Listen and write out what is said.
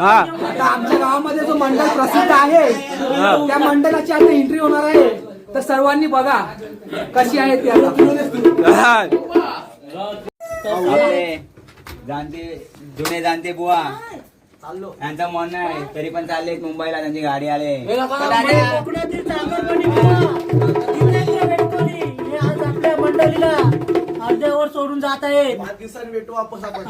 मित्रांनो आता आमच्या गावामध्ये जो मंडळ प्रसिद्ध आहे त्या मंडळाची आता एंट्री होणार आहे. तर सर्वांनी बघा कशी आहे ती आता. जाणते जुने जाणते बुवा. यांचं म्हणणं आहे तरी पण चालले मुंबईला त्यांची गाडी आले. हे मंडळीला अर्ध्यावर सोडून जात दिवसांनी भेटू वापस आपण